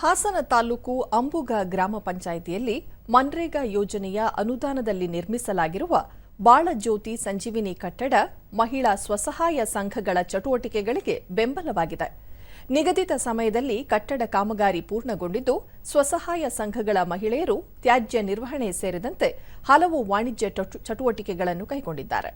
ಹಾಸನ ತಾಲೂಕು ಅಂಬುಗ ಗ್ರಾಮ ಪಂಚಾಯಿತಿಯಲ್ಲಿ ಮನ್ರೇಗಾ ಯೋಜನೆಯ ಅನುದಾನದಲ್ಲಿ ನಿರ್ಮಿಸಲಾಗಿರುವ ಬಾಳಜ್ಯೋತಿ ಸಂಜೀವಿನಿ ಕಟ್ಟಡ ಮಹಿಳಾ ಸ್ವಸಹಾಯ ಸಂಘಗಳ ಚಟುವಟಿಕೆಗಳಿಗೆ ಬೆಂಬಲವಾಗಿದೆ. ನಿಗದಿತ ಸಮಯದಲ್ಲಿ ಕಟ್ಟಡ ಕಾಮಗಾರಿ ಪೂರ್ಣಗೊಂಡಿದ್ದು, ಸ್ವಸಹಾಯ ಸಂಘಗಳ ಮಹಿಳೆಯರು ತ್ಯಾಜ್ಯ ನಿರ್ವಹಣೆ ಸೇರಿದಂತೆ ಹಲವು ವಾಣಿಜ್ಯ ಚಟುವಟಿಕೆಗಳನ್ನು ಕೈಗೊಂಡಿದ್ದಾರೆ.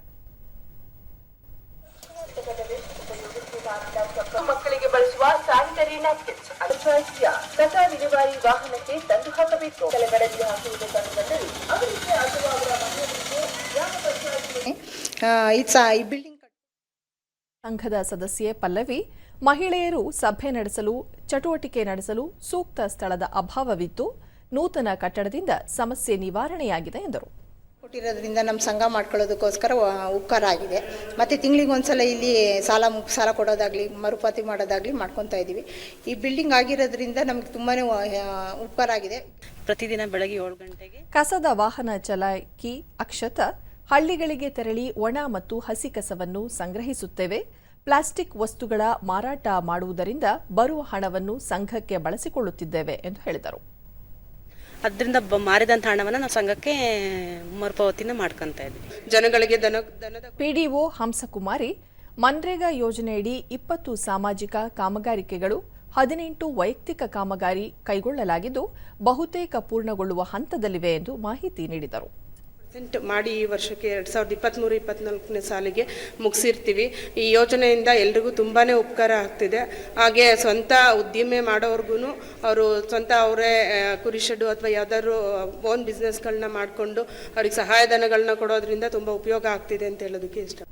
ನ್ಯಾಪ್ಕಿನ್ಸ್ ಪಂಚಾಯಿತಿಯ ಕಸ ವಿಲೇವಾರಿ ವಾಹನಕ್ಕೆ ತಂದು ಹಾಕಬೇಕು. ಕೆಳಗಡೆಯಲ್ಲಿ ಹಾಕುವುದು ಕಂಡುಬಂದರೆ ಅವರಿಗೆ ಅಥವಾ ಅವರ ಮನೆಯವರಿಗೆ ಗ್ರಾಮ ಪಂಚಾಯಿತಿ ಬಿಲ್ಡಿಂಗ್ ಸಂಘದ ಸದಸ್ಯೆ ಪಲ್ಲವಿ ಮಹಿಳೆಯರು ಸಭೆ ನಡೆಸಲು ಚಟುವಟಿಕೆ ನಡೆಸಲು ಸೂಕ್ತ ಸ್ಥಳದ ಅಭಾವವಿದ್ದು ನೂತನ ಕಟ್ಟಡದಿಂದ ಸಮಸ್ಯೆ ನಿವಾರಣೆಯಾಗಿದೆ ಎಂದರು. ಕೊಟ್ಟಿರೋದ್ರಿಂದ ನಮ್ಮ ಸಂಘ ಮಾಡ್ಕೊಳ್ಳೋದಕ್ಕೋಸ್ಕರ ಉಪಕಾರ ಆಗಿದೆ. ಮತ್ತು ತಿಂಗಳಿಗೆ ಒಂದ್ಸಲ ಇಲ್ಲಿ ಸಾಲ ಸಾಲ ಕೊಡೋದಾಗಲಿ ಮರುಪಾತಿ ಮಾಡೋದಾಗಲಿ ಮಾಡ್ಕೊತಾ ಇದ್ದೀವಿ ಈ ಬಿಲ್ಡಿಂಗ್ ಆಗಿರೋದ್ರಿಂದ ನಮ್ಗೆ ತುಂಬಾ ಉಪಕಾರ ಆಗಿದೆ. ಪ್ರತಿದಿನ ಬೆಳಗ್ಗೆ ಏಳು ಗಂಟೆಗೆ ಕಸದ ವಾಹನ ಚಲಾಕಿ ಅಕ್ಷತ ಹಳ್ಳಿಗಳಿಗೆ ತೆರಳಿ ಒಣ ಮತ್ತು ಹಸಿ ಕಸವನ್ನು ಸಂಗ್ರಹಿಸುತ್ತೇವೆ. ಪ್ಲಾಸ್ಟಿಕ್ ವಸ್ತುಗಳ ಮಾರಾಟ ಮಾಡುವುದರಿಂದ ಬರುವ ಹಣವನ್ನು ಸಂಘಕ್ಕೆ ಬಳಸಿಕೊಳ್ಳುತ್ತಿದ್ದೇವೆ ಎಂದು ಹೇಳಿದರು. ಅದರಿಂದ ಬ ಮಾರಿದಂಥ ಹಣವನ್ನು ನಾವು ಸಂಘಕ್ಕೆ ಮರುಪಾವತಿನ ಮಾಡ್ಕೊತಾ ಇದ್ವಿ. ಜನಗಳಿಗೆ ದನ ದನದ ಪಿಡಿಒ ಹಂಸಕುಮಾರಿ ಮನ್ರೇಗಾ ಯೋಜನೆಯಡಿ ಇಪ್ಪತ್ತು ಸಾಮಾಜಿಕ ಕಾಮಗಾರಿಕೆಗಳು ಹದಿನೆಂಟು ವೈಯಕ್ತಿಕ ಕಾಮಗಾರಿ ಕೈಗೊಳ್ಳಲಾಗಿದ್ದು ಬಹುತೇಕ ಪೂರ್ಣಗೊಳ್ಳುವ ಹಂತದಲ್ಲಿವೆ ಎಂದು ಮಾಹಿತಿ ನೀಡಿದರು. ಪರ್ಸೆಂಟ್ ಮಾಡಿ ಈ ವರ್ಷಕ್ಕೆ ಎರಡು ಸಾವಿರದ ಇಪ್ಪತ್ತ್ಮೂರು ಇಪ್ಪತ್ನಾಲ್ಕನೇ ಸಾಲಿಗೆ ಮುಗಿಸಿರ್ತೀವಿ. ಈ ಯೋಜನೆಯಿಂದ ಎಲ್ರಿಗೂ ತುಂಬಾ ಉಪಕಾರ ಆಗ್ತಿದೆ. ಹಾಗೆ ಸ್ವಂತ ಉದ್ದಿಮೆ ಮಾಡೋರ್ಗು ಅವರು ಸ್ವಂತ ಅವರೇ ಕುರಿ ಶೆಡ್ಡು ಅಥವಾ ಯಾವ್ದಾದ್ರು ಓನ್ ಬಿಸ್ನೆಸ್ಗಳನ್ನ ಮಾಡಿಕೊಂಡು ಅವ್ರಿಗೆ ಸಹಾಯಧನಗಳನ್ನ ಕೊಡೋದ್ರಿಂದ ತುಂಬ ಉಪಯೋಗ ಆಗ್ತಿದೆ ಅಂತ ಹೇಳೋದಕ್ಕೆ ಇಷ್ಟ.